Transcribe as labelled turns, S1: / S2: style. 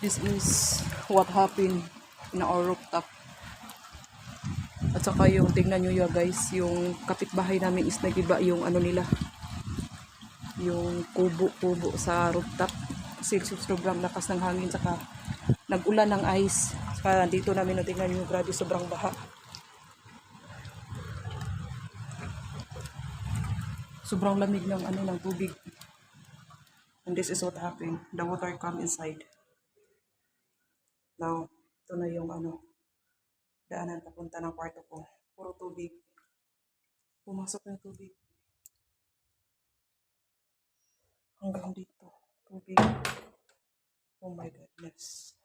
S1: This is what happened in our rooftop. At saka yung tingnan nyo ya guys, yung kapitbahay namin is nagiba yung ano nila. Yung kubo-kubo sa rooftop. Kasi sobrang lakas ng hangin saka nag-ulan ng ice. Saka dito namin natingnan nyo, grabe sobrang baha. Sobrang lamig ng ano ng tubig. And this is what happened. The water come inside. Now, ito na yung ano, daanan papunta ng kwarto ko. Puro tubig. Pumasok yung tubig. Hanggang dito. Tubig. Oh my goodness.